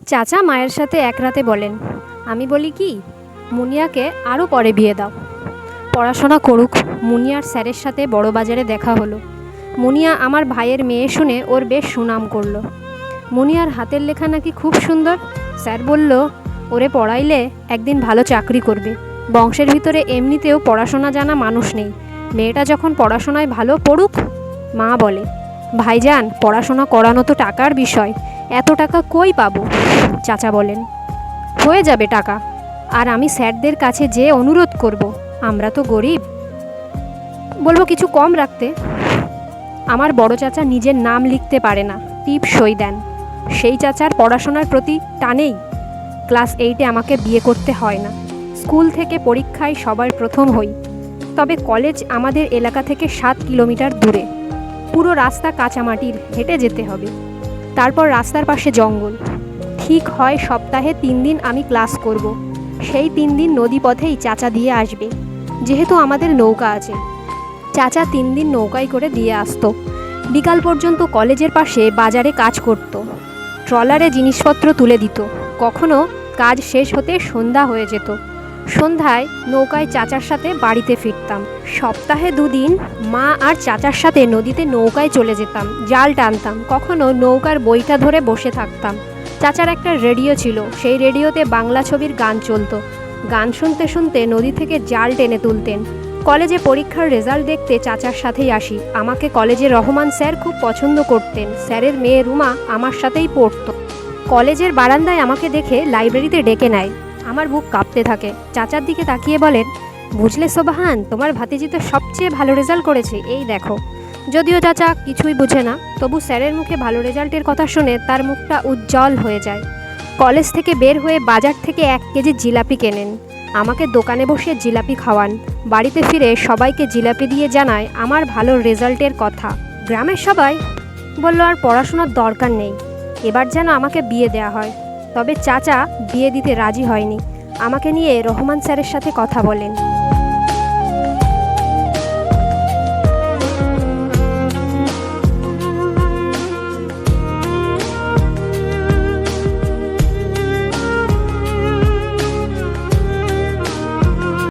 চাচা মায়ের সাথে এক রাতে বলেন, আমি বলি কি, মুনিয়াকে আরও পরে বিয়ে দাও। পড়াশোনা করুক, মুনিয়ার স্যারের সাথে বড় বাজারে দেখা হলো। মুনিয়া আমার ভাইয়ের মেয়ে শুনে ওর বেশ সুনাম করল। মুনিয়ার হাতের লেখা নাকি খুব সুন্দর। স্যার বলল, ওরে পড়াইলে একদিন ভালো চাকরি করবে। বংশের ভিতরে এমনিতেও পড়াশোনা জানা মানুষ নেই। মেয়েটা যখন পড়াশোনায় ভালো পড়ুক? মা বলে, ভাইজান, পড়াশোনা করানো তো টাকার বিষয়। এত টাকা কই পাবো? চাচা বলেন। হয়ে যাবে টাকা। আর আমি স্যারদের কাছে যে অনুরোধ করব, আমরা তো গরিব। বলব কিছু কম রাখতে। আমার বড় চাচা নিজের নাম লিখতে পারে না, টিপ সই দেন। সেই চাচার পড়াশোনার প্রতি টানেই ক্লাস এইটে আমাকে বিয়ে করতে হয় না। স্কুল থেকে পরীক্ষায় সবার প্রথম হই। তবে কলেজ আমাদের এলাকা থেকে সাত কিলোমিটার দূরে। পুরো রাস্তা কাঁচামাটির, হেঁটে যেতে হবে। তারপর রাস্তার পাশে জঙ্গল। ঠিক হয় সপ্তাহে তিন দিন আমি ক্লাস করব। সেই তিন দিন নদীপথেই চাচা দিয়ে আসবে। যেহেতু আমাদের নৌকা আছে। চাচা তিন দিন নৌকায় করে দিয়ে আসতো। বিকাল পর্যন্ত কলেজের পাশে বাজারে কাজ করত। ট্রলারে জিনিসপত্র তুলে দিত। কখনো কাজ শেষ হতে সন্ধ্যা হয়ে যেত। সন্ধ্যায় নৌকায় চাচার সাথে বাড়িতে ফিরতাম। সপ্তাহে দুদিন মা আর চাচার সাথে নদীতে নৌকায় চলে যেতাম, জাল টানতাম, কখনো নৌকার বইটা ধরে বসে থাকতাম। চাচার একটা রেডিও ছিল, সেই রেডিওতে বাংলা ছবির গান চলত। গান শুনতে শুনতে নদী থেকে জাল টেনে তুলতেন। কলেজে পরীক্ষার রেজাল্ট দেখতে চাচার সাথেই আসি। আমাকে কলেজে রহমান স্যার খুব পছন্দ করতেন। স্যারের মেয়ে রুমা আমার সাথেই পড়তো। কলেজের বারান্দায় আমাকে দেখে লাইব্রেরিতে ডেকে নেয়। আমার বুক কাঁপতে থাকে। চাচার দিকে তাকিয়ে বলেন, বুঝলে সোবাহান, তোমার ভাতিজি তো সবচেয়ে ভালো রেজাল্ট করেছে, এই দেখো। যদিও চাচা, কিছুই বুঝে না, তবু স্যারের মুখে ভালো রেজাল্টের কথা শুনে তার মুখটা উজ্জ্বল হয়ে যায়। কলেজ থেকে বের হয়ে বাজার থেকে এক কেজি জিলাপি কেনেন। আমাকে দোকানে বসে জিলাপি খাওয়ান। বাড়িতে ফিরে সবাইকে জিলাপি দিয়ে জানায় আমার ভালো রেজাল্টের কথা। গ্রামের সবাই বলল, আর পড়াশোনার দরকার নেই। এবার যেন আমাকে বিয়ে দেওয়া হয়। তবে চাচা বিয়ে দিতে রাজি হয়নি। আমাকে নিয়ে রহমান স্যারের সাথে কথা বলেন।